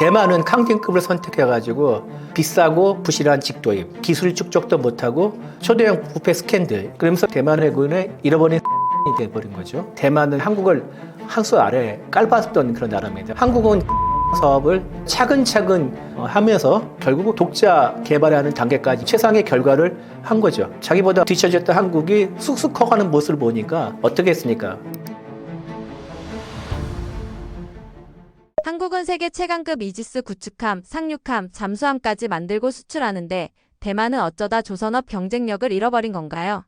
대만은 강등급을 선택해가지고 비싸고 부실한 직도입, 기술 축적도 못하고 초대형 부패 스캔들. 그러면서 대만 해군의 잃어버린 이 돼버린 거죠. 대만은 한국을 한 수 아래 깔봤던 그런 나라입니다. 한국은 사업을 차근차근 어, 하면서 결국 독자 개발하는 단계까지 최상의 결과를 한 거죠. 자기보다 뒤처졌던 한국이 쑥쑥 커가는 모습을 보니까 어떻게 했습니까? 한국은 세계 최강급 이지스 구축함, 상륙함, 잠수함까지 만들고 수출하는데 대만은 어쩌다 조선업 경쟁력을 잃어버린 건가요?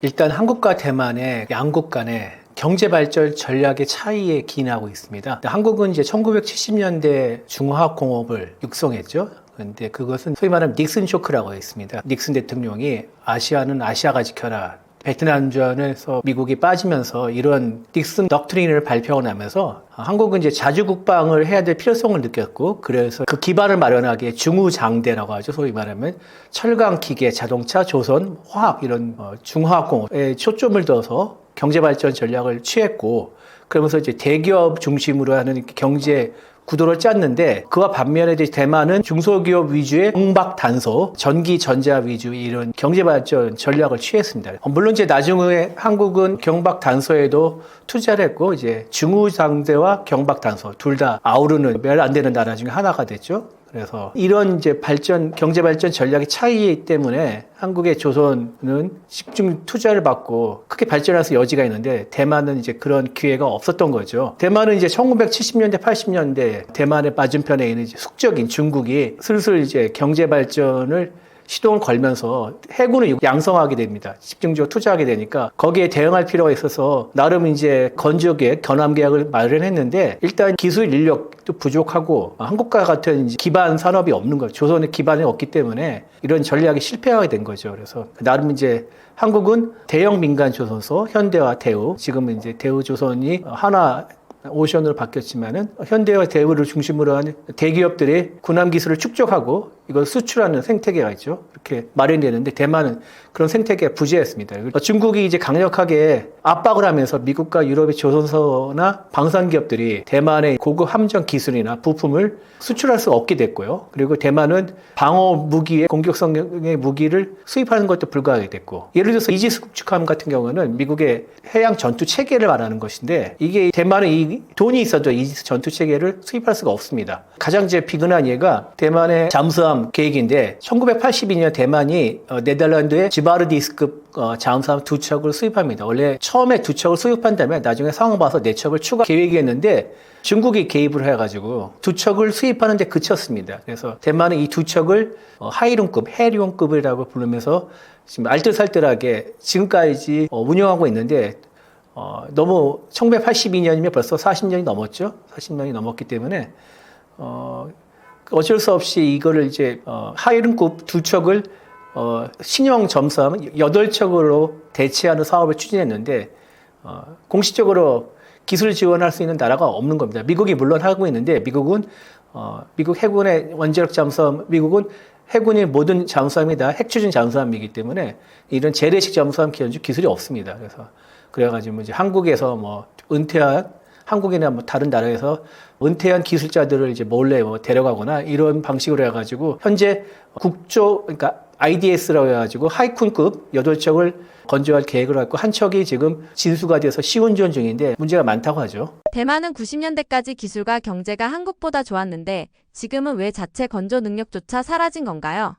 일단 한국과 대만의 양국 간의 경제 발전 전략의 차이에 기인하고 있습니다. 한국은 이제 1970년대 중화학 공업을 육성했죠. 근데 그것은 소위 말하는 닉슨 쇼크라고 했습니다. 닉슨 대통령이 아시아는 아시아가 지켜라. 베트남전에서 미국이 빠지면서 이런 닉슨 덕트린을 발표하고 나면서 한국은 이제 자주 국방을 해야 될 필요성을 느꼈고 그래서 그 기반을 마련하기에 중후장대라고 하죠. 소위 말하면 철강, 기계, 자동차, 조선, 화학 이런 어, 중화학공업에 초점을 둬서 경제 발전 전략을 취했고 그러면서 이제 대기업 중심으로 하는 경제 구도를 짰는데 그와 반면에 대만은 중소기업 위주의 공박 단소, 전기 전자 위주 이런 경제 발전 전략을 취했습니다. 어, 물론 이제 나중에 한국은 경박 단소에도 투자를 했고 이제 중후장대와 경박 단소 둘 다 아우르는 몇안 되는 나라 중에 하나가 됐죠. 그래서 이런 이제 발전 경제 발전 전략의 차이 때문에 한국의 조선은 집중 투자를 받고 크게 발전할 수 여지가 있는데 대만은 이제 그런 기회가 없었던 거죠. 대만은 이제 1970년대 80년대 대만의 맞은편에 있는 숙적인 중국이 슬슬 이제 경제 발전을 시동을 걸면서 해군을 양성하게 됩니다. 집중적으로 투자하게 되니까 거기에 대응할 필요가 있어서 나름 이제 건조계획, 견함 계약을 마련했는데 일단 기술 인력도 부족하고 한국과 같은 기반 산업이 없는 거죠. 조선의 기반이 없기 때문에 이런 전략이 실패하게 된 거죠. 그래서 나름 이제 한국은 대형 민간 조선소, 현대와 대우, 지금은 이제 대우 조선이 하나 오션으로 바뀌었지만은 현대와 대우를 중심으로 한 대기업들이 군함 기술을 축적하고 이걸 수출하는 생태계가 있죠. 이렇게 마련되는데 대만은 그런 생태계가 부재했습니다. 중국이 이제 강력하게 압박을 하면서 미국과 유럽의 조선소나 방산 기업들이 대만의 고급 함정 기술이나 부품을 수출할 수 없게 됐고요. 그리고 대만은 방어 무기의 공격성의 무기를 수입하는 것도 불가하게 됐고 예를 들어서 이지스 구축함 같은 경우는 미국의 해양 전투 체계를 말하는 것인데 이게 대만은 이 돈이 있어도 이지스 전투 체계를 수입할 수가 없습니다. 가장 제 비근한 예가 대만의 잠수함 계획인데 1982년 대만이 어, 네덜란드의 지바르디스급 어, 잠수함 두 척을 수입합니다. 원래 처음에 두 척을 수입한 다음에 나중에 상황 봐서 네 척을 추가 계획이었는데 중국이 개입을 해가지고 두 척을 수입하는데 그쳤습니다. 그래서 대만은 이 두 척을 어, 하이lun급, 해리온급이라고 부르면서 지금 알뜰살뜰하게 지금까지 어, 운영하고 있는데 어, 너무 1982년이면 벌써 40년이 넘었죠. 40년이 넘었기 때문에 어, 어쩔 수 없이 이거를 이제 어, 하이lun급 두 척을 어, 신형 점수함 8척으로 대체하는 사업을 추진했는데 어, 공식적으로 기술 지원할 수 있는 나라가 없는 겁니다. 미국이 물론 하고 있는데 미국은 어, 미국 해군의 원자력 잠수함 미국은 해군의 모든 잠수함이 다 핵추진 잠수함이기 때문에 이런 재래식 잠수함 기원주 기술이 없습니다. 그래서 그래가지고 이제 한국에서 뭐 은퇴한 한국이나 뭐 다른 나라에서 은퇴한 기술자들을 이제 몰래 뭐 데려가거나 이런 방식으로 해가지고 현재 국조 그러니까 IDS라고 해가지고 하이쿤급 8척을 건조할 계획을 갖고 한 척이 지금 진수가 돼서 시운전 중인데 문제가 많다고 하죠. 대만은 90년대까지 기술과 경제가 한국보다 좋았는데 지금은 왜 자체 건조 능력조차 사라진 건가요?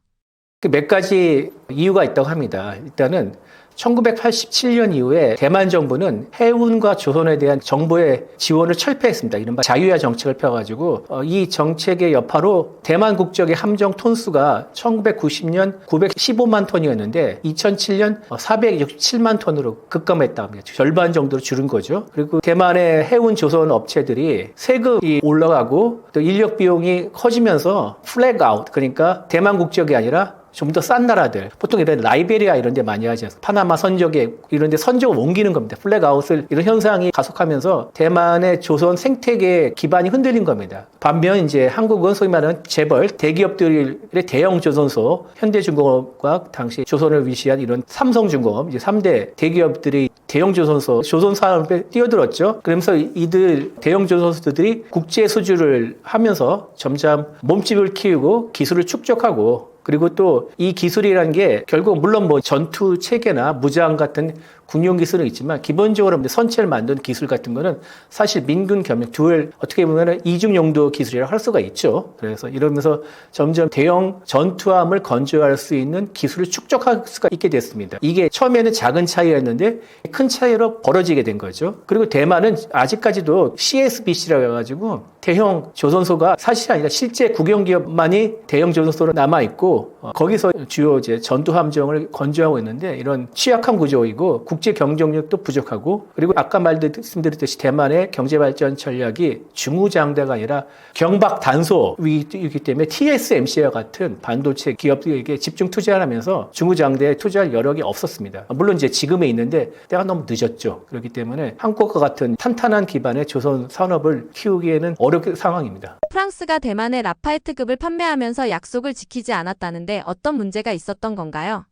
그몇 가지 이유가 있다고 합니다. 일단은 1987년 이후에 대만 정부는 해운과 조선에 대한 정부의 지원을 철폐했습니다. 이른바 자유화 정책을 펴가지고 어, 이 정책의 여파로 대만 국적의 함정 톤수가 1990년 915만 톤이었는데 2007년 467만 톤으로 급감했다 합니다. 절반 정도로 줄은 거죠. 그리고 대만의 해운 조선 업체들이 세금이 올라가고 또 인력 비용이 커지면서 플래그 아웃 그러니까 대만 국적이 아니라 좀 더 싼 나라들 보통 이런 라이베리아 이런 데 많이 않습니까? 파나마 선적에 이런 데 선적을 옮기는 겁니다. 플래그아웃을 이런 현상이 가속하면서 대만의 조선 생태계 기반이 흔들린 겁니다. 반면 이제 한국은 소위 말하는 재벌 대기업들의 대형 조선소 현대중공업과 당시 조선을 위시한 이런 삼성중공업 이제 3대 대기업들이 대형 조선소, 조선 산업에 뛰어들었죠. 그러면서 이들 대형 조선소들이 국제 수주를 하면서 점점 몸집을 키우고 기술을 축적하고 그리고 또 이 기술이라는 게 결국 물론 뭐 전투 체계나 무장 같은 군용 기술은 있지만 기본적으로 선체를 만드는 기술 같은 거는 사실 민군 겸용 듀얼 어떻게 보면은 이중 용도 기술이라고 할 수가 있죠. 그래서 이러면서 점점 대형 전투함을 건조할 수 있는 기술을 축적할 수가 있게 됐습니다. 이게 처음에는 작은 차이였는데 큰 차이로 벌어지게 된 거죠. 그리고 대만은 아직까지도 CSBC라고 해가지고 대형 조선소가 사실이 아니라 실제 국영기업만이 대형 조선소로 남아 있고 어, 거기서 주요 이제 전투 함정을 건조하고 있는데 이런 취약한 구조이고 국제 경쟁력도 부족하고 그리고 아까 말씀드렸듯이 대만의 경제 발전 전략이 중후장대가 아니라 경박 단소이기 때문에 TSMC와 같은 반도체 기업들에게 집중 투자를 하면서 중후장대에 투자할 여력이 없었습니다. 물론 이제 지금에 있는데 때가 너무 늦었죠. 그렇기 때문에 한국과 같은 탄탄한 기반의 조선 산업을 키우기에는 어려운 상황입니다. 프랑스가 대만에 라파에트급을 판매하면서 약속을 지키지 않았다 는데 어떤 문제가 있었던 건가요?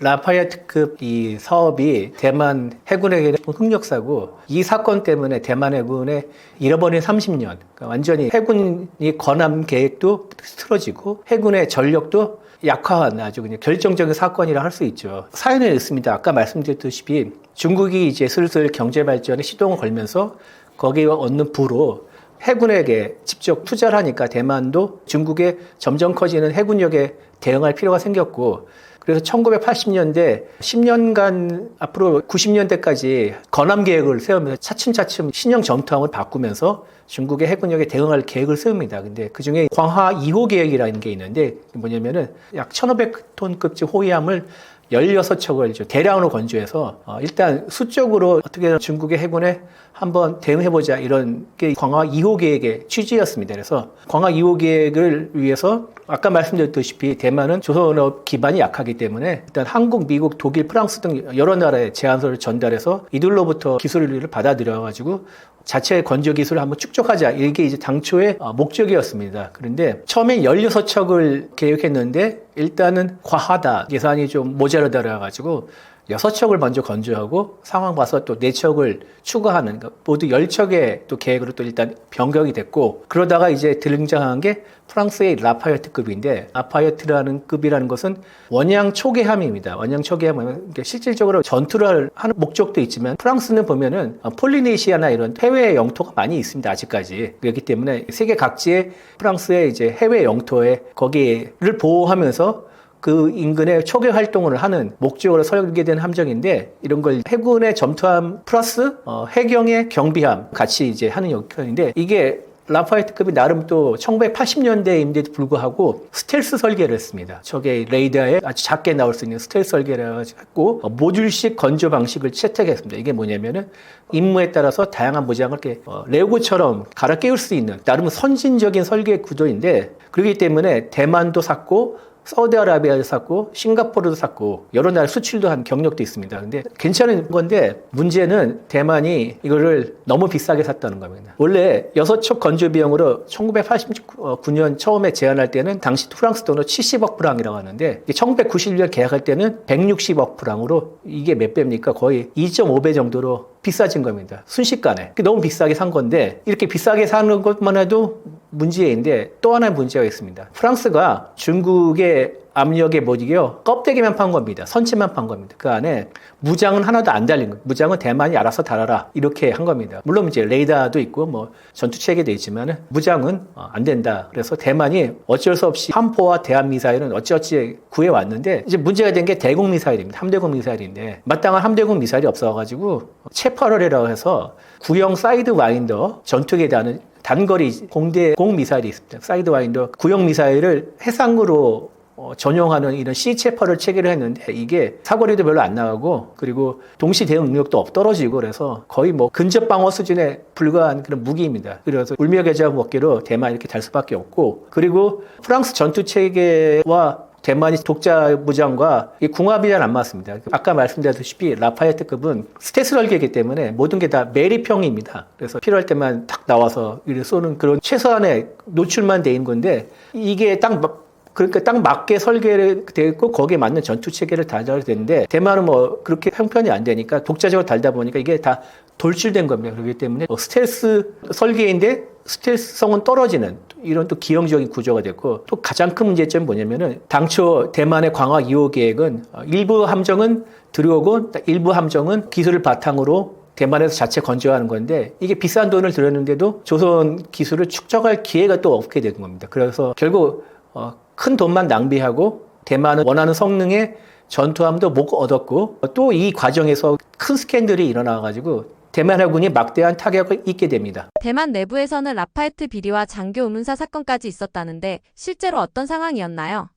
라파예트급 이 사업이 대만 해군에게 흑역사고 이 사건 때문에 대만 해군의 잃어버린 30년 그러니까 완전히 해군이 건함 계획도 틀어지고 해군의 전력도 약화한 아주 그냥 결정적인 사건이라 할 수 있죠. 사연에 있습니다. 아까 말씀드렸다시피 중국이 이제 슬슬 경제 발전에 시동을 걸면서 거기에 얻는 부로 해군에게 직접 투자를 하니까 대만도 중국의 점점 커지는 해군력에 대응할 필요가 생겼고 그래서 1980년대 10년간 앞으로 90년대까지 건함 계획을 세우면서 차츰차츰 신형 전투함을 바꾸면서 중국의 해군력에 대응할 계획을 세웁니다. 근데 그 중에 광하 2호 계획이라는 게 있는데 뭐냐면은 약 1,500톤급쯤 호위함을 16척을 대량으로 건조해서 어, 일단 수적으로 어떻게 중국의 해군에 한번 대응해보자 이런 게 광화 2호 계획의 취지였습니다. 그래서 광화 2호 계획을 위해서 아까 말씀드렸다시피 대만은 조선업 기반이 약하기 때문에 일단 한국, 미국, 독일, 프랑스 등 여러 나라에 제안서를 전달해서 이들로부터 기술을 받아들여가지고 자체 건조 기술을 한번 축적 하자. 이게 이제 당초의 어, 목적이었습니다. 그런데 처음에 16척을 계획했는데 일단은 과하다. 예산이 좀 모자라다 가지고 여섯 척을 먼저 건조하고 상황 봐서 또 네 척을 추가하는 거 모두 열 척의 또 계획으로 또 일단 변경이 됐고 그러다가 이제 등장한 게 프랑스의 라파이어트급인데 라파이어트라는 급이라는 것은 원양 초계함입니다. 원양 초계함은 실질적으로 전투를 하는 목적도 있지만 프랑스는 보면은 폴리네시아나 이런 해외 영토가 많이 있습니다. 아직까지 그렇기 때문에 세계 각지의 프랑스의 이제 해외 영토에 거기를 보호하면서 그 인근에 초계 활동을 하는 목적으로 설계된 함정인데 이런 걸 해군의 점투함 플러스 어, 해경의 경비함 같이 이제 하는 역할인데 이게 라파이트급이 나름 또 1980년대임에도 불구하고 스텔스 설계를 했습니다. 저게 레이더에 아주 작게 나올 수 있는 스텔스 설계를 했고 어, 모듈식 건조 방식을 채택했습니다. 이게 뭐냐면은 임무에 따라서 다양한 무장을 이렇게 어, 레고처럼 갈아 끼울 수 있는 나름 선진적인 설계 구도인데 그렇기 때문에 대만도 샀고 사우디아라비아도 샀고 싱가포르도 샀고 여러 나라 수출도 한 경력도 있습니다. 근데 괜찮은 건데 문제는 대만이 이거를 너무 비싸게 샀다는 겁니다. 원래 여섯 척 건조 비용으로 1989년 처음에 제안할 때는 당시 프랑스 돈으로 70억 프랑이라고 하는데 1991년 계약할 때는 160억 프랑으로 이게 몇 배입니까? 거의 2.5배 정도로 비싸진 겁니다. 순식간에. 너무 비싸게 산 건데 이렇게 비싸게 사는 것만 해도 문제인데 또 하나의 문제가 있습니다. 프랑스가 중국의 압력에 못 이겨 껍데기만 판 겁니다. 선체만 판 겁니다. 그 안에 무장은 하나도 안 달린 거예요. 무장은 대만이 알아서 달아라 이렇게 한 겁니다. 물론 이제 레이더도 있고 뭐 전투 체계도 있지만 무장은 어, 안 된다. 그래서 대만이 어쩔 수 없이 함포와 대한 미사일은 어찌어찌 구해 왔는데 이제 문제가 된 게 대공 미사일입니다. 함대공 미사일인데 마땅한 함대공 미사일이 없어가지고 체퍼럴이라고 해서 구형 사이드 와인더 전투기에 대한 단거리 공대 공 미사일이 있습니다. 사이드 와인더 구형 미사일을 해상으로 어, 전용하는 이런 C체퍼를 체계를 했는데 이게 사거리도 별로 안 나가고 그리고 동시 대응 능력도 떨어지고 그래서 거의 뭐 근접 방어 수준에 불과한 그런 무기입니다. 그래서 울며계좌 먹기로 대만 이렇게 달 수밖에 없고 그리고 프랑스 전투 체계와 대만이 독자 무장과 이 궁합이 잘안 맞습니다. 아까 말씀드렸다시피 라파예트급은 스테스 설계이기 때문에 모든 게 다 매립형입니다. 그래서 필요할 때만 딱 나와서 이를 쏘는 그런 최소한의 노출만 돼 있는 건데 이게 딱 그러니까 딱 맞게 설계를 되고 거기에 맞는 전투 체계를 달아야 되는데 대만은 뭐 그렇게 형편이 안 되니까 독자적으로 달다 보니까 이게 다 돌출된 겁니다. 그렇기 때문에 뭐 스텔스 설계인데 스텔스성은 떨어지는 이런 또 기형적인 구조가 됐고 또 가장 큰 문제점이 뭐냐면은 당초 대만의 광화 2호 계획은 어, 일부 함정은 들여오고 일부 함정은 기술을 바탕으로 대만에서 자체 건조하는 건데 이게 비싼 돈을 들였는데도 조선 기술을 축적할 기회가 또 없게 된 겁니다. 그래서 결국 어, 큰 돈만 낭비하고 대만은 원하는 성능의 전투함도 못 얻었고 또 이 과정에서 큰 스캔들이 일어나가지고 대만 해군이 막대한 타격을 입게 됩니다. 대만 내부에서는 라파에트 비리와 장교 의문사 사건까지 있었다는데 실제로 어떤 상황이었나요?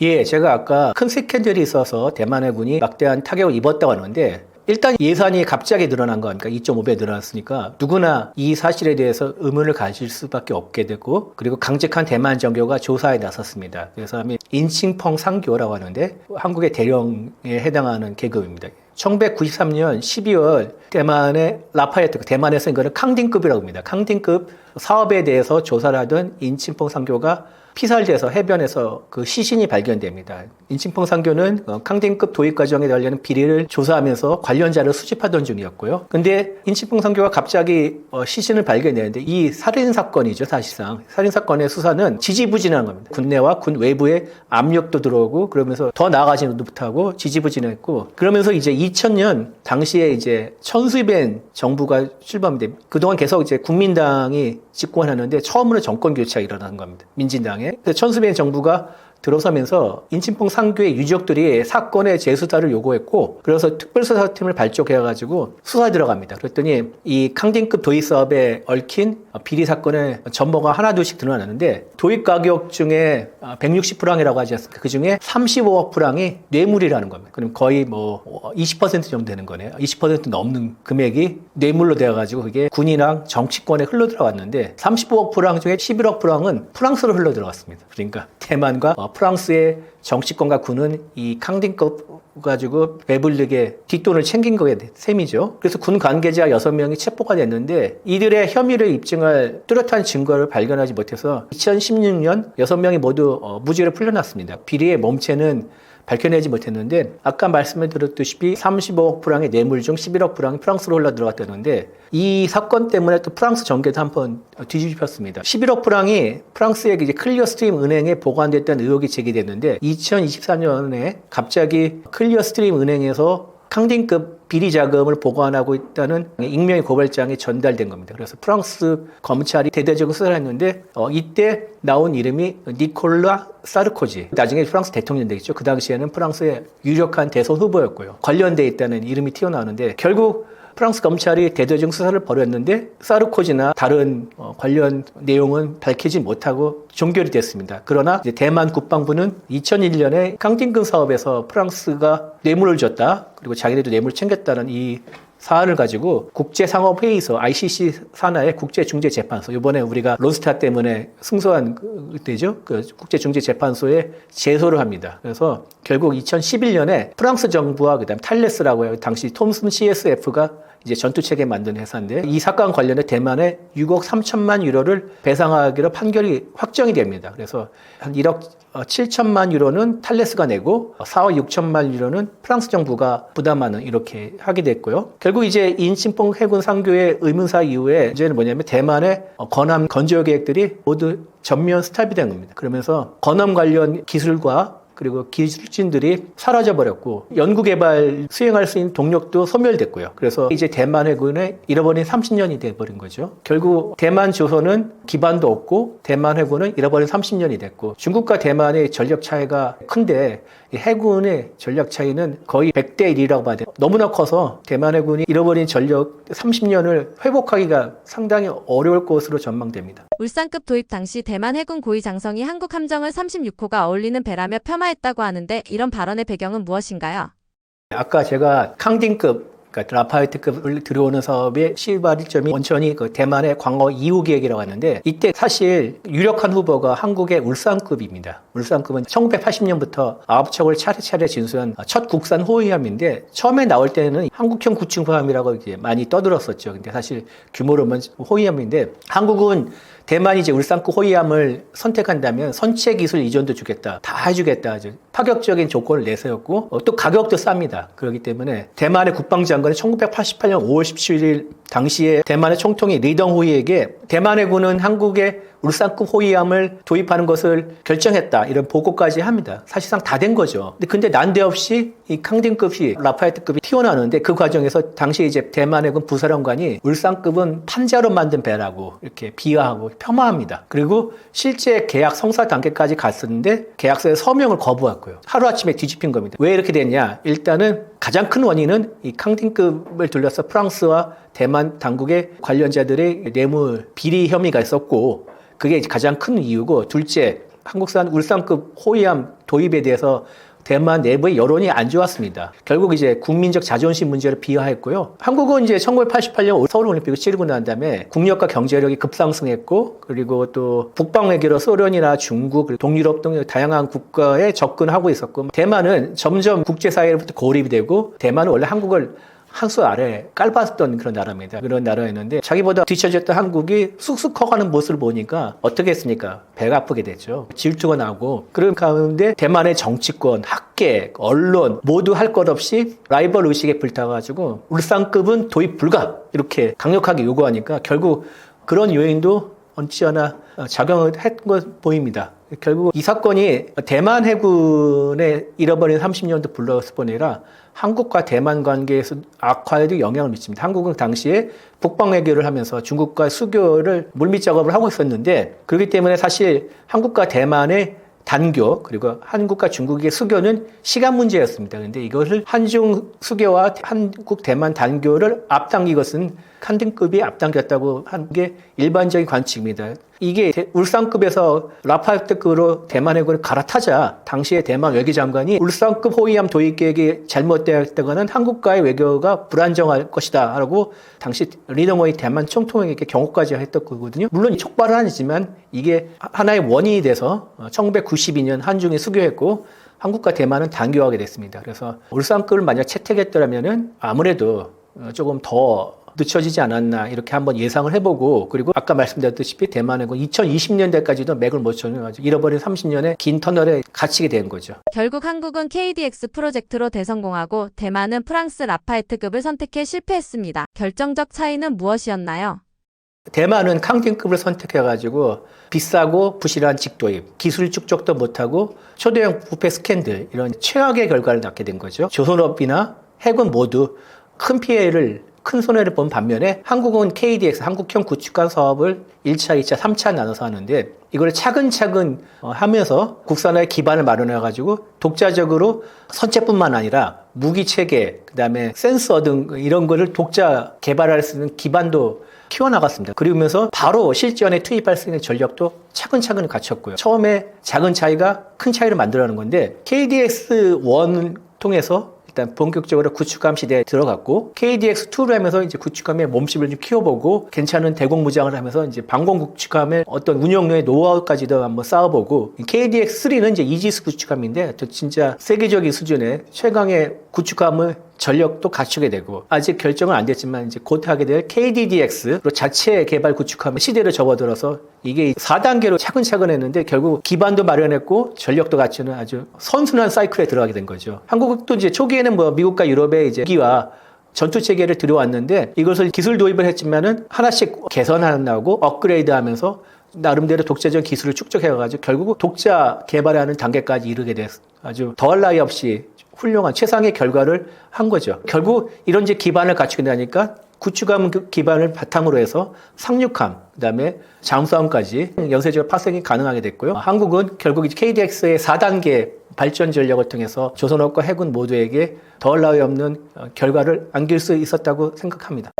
예, 제가 아까 큰 스캔들이 있어서 대만 해군이 막대한 타격을 입었다고 하는데 일단 예산이 갑자기 늘어난 거니까 2.5배 늘어났으니까 누구나 이 사실에 대해서 의문을 가질 수밖에 없게 됐고 그리고 강직한 대만 정교가 조사에 나섰습니다. 그래서 인칭펑 상교라고 하는데 한국의 대령에 해당하는 계급입니다. 1993년 12월 대만의 라파에트, 대만에서 이거는 캉딩급이라고 합니다. 캉딩급 사업에 대해서 조사를 하던 인칭펑 상교가 피살돼서 해변에서 그 시신이 발견됩니다. 인칭펑 상교는 어, 캉딩급 도입 과정에 관련 비리를 조사하면서 관련자를 수집하던 중이었고요. 근데 인칭펑 상교가 갑자기 어, 시신을 발견했는데 이 살인 사건이죠, 사실상. 살인 사건의 수사는 지지부진한 겁니다. 군내와 군 외부에 압력도 들어오고 그러면서 더 나아가지는 못하고 지지부진했고 그러면서 이제 2000년 당시에 이제 천수변 정부가 출범돼 그동안 계속 이제 국민당이 집권하는데 처음으로 정권 교체가 일어난 겁니다. 민진당에. 그래서 천수변 정부가 들어서면서 인친펑 상교의 유족들이 사건의 재수사를 요구했고 그래서 특별수사팀을 발족해가지고 수사에 들어갑니다. 그랬더니 이 캉딩급 도입 사업에 얽힌 비리 사건의 전모가 하나 둘씩 드러나는데 도입 가격 중에 160프랑이라고 하지 않습니까? 그 중에 35억 프랑이 뇌물이라는 겁니다. 그럼 거의 뭐 20% 정도 되는 거네요. 20% 넘는 금액이 뇌물로 되어가지고 그게 군이랑 정치권에 흘러 들어갔는데 35억 프랑 중에 11억 프랑은 프랑스로 흘러 들어갔습니다. 그러니까 대만과 어, 프랑스의 정치권과 군은 이 캉딩급 가지고 배불리게 뒷돈을 챙긴 거에 셈이죠. 그래서 군 관계자 6명이 체포가 됐는데 이들의 혐의를 입증할 뚜렷한 증거를 발견하지 못해서 2016년 6명이 모두 어, 무죄로 풀려났습니다. 비리의 몸체는 밝혀내지 못했는데 아까 말씀을 드렸듯이 35억 프랑의 뇌물 중 11억 프랑이 프랑스로 흘러 들어갔다는데 이 사건 때문에 또 프랑스 정계도 한번 뒤집혔습니다. 11억 프랑이 프랑스의 이제 클리어 스트림 은행에 보관됐다는 의혹이 제기됐는데 2024년에 갑자기 클리어 스트림 은행에서 캉딩급 비리 자금을 보관하고 있다는 익명의 고발장이 전달된 겁니다. 그래서 프랑스 검찰이 대대적으로 수사를 했는데 어, 이때 나온 이름이 니콜라 사르코지. 나중에 프랑스 대통령 되겠죠. 그 당시에는 프랑스의 유력한 대선 후보였고요. 관련돼 있다는 이름이 튀어나오는데 결국 프랑스 검찰이 대대적 수사를 벌였는데 사르코지나 다른 어, 관련 내용은 밝히지 못하고 종결이 됐습니다. 그러나 이제 대만 국방부는 2001년에 캉팅근 사업에서 프랑스가 뇌물을 줬다. 그리고 자기네도 뇌물 챙겼다는 이 사안을 가지고 국제상업회의소 ICC 산하의 국제중재재판소 이번에 우리가 로스타 때문에 승소한 그 때죠 그 국제중재재판소에 제소를 합니다. 그래서 결국 2011년에 프랑스 정부와 그다음 탈레스라고 해요. 당시 톰슨 CSF가 이제 전투 체계 만든 회사인데 이 사건 관련해 대만에 6억 3천만 유로를 배상하기로 판결이 확정이 됩니다. 그래서 한 1억 7천만 유로는 탈레스가 내고 4억 6천만 유로는 프랑스 정부가 부담하는 이렇게 하게 됐고요. 결국 이제 인친뽕 해군 상교의 의문사 이후에 문제는 뭐냐면 대만의 건함 건조 계획들이 모두 전면 스탑이 된 겁니다. 그러면서 건함 관련 기술과 그리고 기술진들이 사라져 버렸고 연구 개발 수행할 수 있는 동력도 소멸됐고요. 그래서 이제 대만 해군의 잃어버린 30년이 돼 버린 거죠. 결국 대만 조선은 기반도 없고 대만 해군은 잃어버린 30년이 됐고 중국과 대만의 전력 차이가 큰데 해군의 전력 차이는 거의 100대 1이라고 봐야 돼요. 너무나 커서 대만 해군이 잃어버린 전력 30년을 회복하기가 상당히 어려울 것으로 전망됩니다. 울산급 도입 당시 대만 해군 고위 장성이 한국 함정을 36호가 어울리는 배라며 폄하했다고 하는데 이런 발언의 배경은 무엇인가요? 아까 제가 캉딩급 그러니까 라파이트급을 들어오는 사업의 시발점이 원천이 그 대만의 광어 2호 계획이라고 하는데 이때 사실 유력한 후보가 한국의 울산급입니다. 울산급은 1980년부터 아홉 척을 차례차례 진수한 첫 국산 호위함인데 처음에 나올 때는 한국형 구층 호위함이라고 이제 많이 떠들었었죠. 근데 사실 규모로는 호위함인데 한국은 대만이 이제 울산급 호위함을 선택한다면 선체 기술 이전도 주겠다. 다 해주겠다. 아주 파격적인 조건을 내세웠고 어, 또 가격도 쌉니다. 그렇기 때문에 대만의 국방장관이 1988년 5월 17일 당시에 대만의 총통이 리덩후이에게 대만의 군은 한국의 울산급 호위함을 도입하는 것을 결정했다. 이런 보고까지 합니다. 사실상 다 된 거죠. 근데, 난데없이 이 캉딩급이 라파에트급이 튀어나오는데 그 과정에서 당시 이제 대만의 군 부사령관이 울산급은 판자로 만든 배라고 이렇게 비하하고 폄하합니다. 그리고 실제 계약 성사 단계까지 갔었는데 계약서에 서명을 거부했고요. 하루아침에 뒤집힌 겁니다. 왜 이렇게 됐냐? 일단은 가장 큰 원인은 이 캉딩급을 둘러서 프랑스와 대만 당국의 관련자들의 뇌물 비리 혐의가 있었고 그게 가장 큰 이유고 둘째 한국산 울산급 호위함 도입에 대해서 대만 내부의 여론이 안 좋았습니다. 결국 이제 국민적 자존심 문제를 비하했고요. 한국은 이제 1988년 서울올림픽을 치르고 난 다음에 국력과 경제력이 급상승했고 그리고 또 북방 외교로 소련이나 중국 동유럽 등 다양한 국가에 접근하고 있었고 대만은 점점 국제사회로부터 고립이 되고 대만은 원래 한국을 한수 아래 깔봤던 그런 나라입니다. 그런 나라였는데 자기보다 뒤처졌던 한국이 쑥쑥 커가는 모습을 보니까 어떻게 했습니까? 배가 아프게 됐죠. 질투가 나고 그런 가운데 대만의 정치권, 학계, 언론 모두 할 것 없이 라이벌 의식에 불타가지고 울산급은 도입 불가 이렇게 강력하게 요구하니까 결국 그런 요인도 언치 않아 작용을 했던 것 보입니다. 결국 이 사건이 대만 해군의 잃어버린 30년도 블러스 뿐 아니라 한국과 대만 관계에서 악화에도 영향을 미칩니다. 한국은 당시에 북방 외교를 하면서 중국과 수교를 물밑 작업을 하고 있었는데 그렇기 때문에 사실 한국과 대만의 단교 그리고 한국과 중국의 수교는 시간 문제였습니다. 그런데 이것을 한중 수교와 한국 대만 단교를 앞당긴 것은 칸등급이 앞당겼다고 하는 게 일반적인 관측입니다. 이게 대- 울산급에서 라파르트급으로 대만 해군을 갈아타자 당시에 대만 외교장관이 울산급 호위함 도입 계획이 잘못되었다가는 한국과의 외교가 불안정할 것이다 라고 당시 리너모이 대만 총통에게 경고까지 했던 거거든요. 물론 촉발은 아니지만 이게 하나의 원인이 돼서 1992년 한중이 수교했고 한국과 대만은 단교하게 됐습니다. 그래서 울산급을 만약 채택했더라면은 아무래도 어, 조금 더 늦춰지지 않았나 이렇게 한번 예상을 해보고 그리고 아까 그 대만은 2020년대까지도 맥을 못 쳐가지고 잃어버린 30년의 긴 터널에 갇히게 된 거죠. 결국 한국은 KDX 프로젝트로 대성공하고 대만은 프랑스 라파에트급을 선택해 실패했습니다. 결정적 차이는 무엇이었나요? 대만은 캉딩급을 선택해가지고 비싸고 부실한 직도입, 기술 축적도 못하고 초대형 부패 스캔들 이런 최악의 결과를 낳게 된 거죠. 조선업이나 해군 모두 큰 피해를 큰 손해를 본 반면에 한국은 KDX 한국형 구축관 사업을 1차, 2차, 3차 나눠서 하는데 이걸 차근차근 어, 하면서 국산화의 기반을 마련해 가지고 독자적으로 선체뿐만 아니라 무기 체계, 그 다음에 센서 등 이런 거를 독자 개발할 수 있는 기반도 키워나갔습니다. 그러면서 바로 실전에 투입할 수 있는 전력도 차근차근 갖췄고요. 처음에 작은 차이가 큰 차이를 만들어가는 건데 KDX1 통해서 일단 본격적으로 구축함 시대에 들어갔고 KDX2를 하면서 이제 구축함의 몸집을 좀 키워보고 괜찮은 대공무장을 하면서 이제 방공 구축함의 어떤 운영료의 노하우까지도 한번 쌓아보고 KDX3는 이제 이지스 구축함인데 저 진짜 세계적인 수준의 최강의 구축함을 전력도 갖추게 되고 아직 결정은 안 됐지만 이제 곧 하게 될 KDDX로 자체 개발 구축함의 시대를 접어들어서 이게 4단계로 차근차근 했는데 결국 기반도 마련했고 전력도 갖추는 아주 선순환 사이클에 들어가게 된 거죠. 한국도 이제 초기에는 뭐 미국과 유럽의 이제 기와 전투 체계를 들여왔는데 이것을 기술 도입을 했지만은 하나씩 개선하고 업그레이드하면서 나름대로 독자적 기술을 축적해가지고 결국 독자 개발하는 단계까지 이르게 됐. 아주 더할 나위 없이 훌륭한 최상의 결과를 한 거죠. 결국 이런 이제 기반을 갖추게 되니까 구축함 그 기반을 바탕으로 해서 상륙함, 그다음에 잠수함까지 연쇄적으로 파생이 가능하게 됐고요. 한국은 결국 이제 KDX의 4단계 발전 전력을 통해서 조선업과 해군 모두에게 더할 나위 없는 어, 결과를 안길 수 있었다고 생각합니다.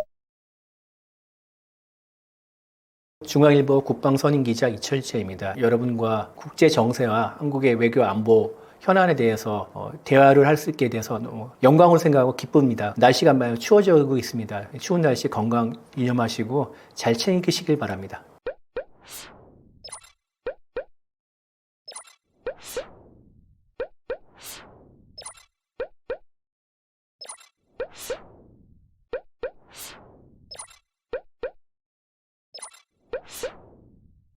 중앙일보 국방선임 기자 이철채입니다. 여러분과 국제 정세와 한국의 외교 안보 현안에 대해서 어, 대화를 할 수 있게 돼서 너무 영광으로 생각하고 기쁩니다. 날씨가 많이 추워지고 있습니다. 추운 날씨 건강 유념하시고 잘 챙기시길 바랍니다.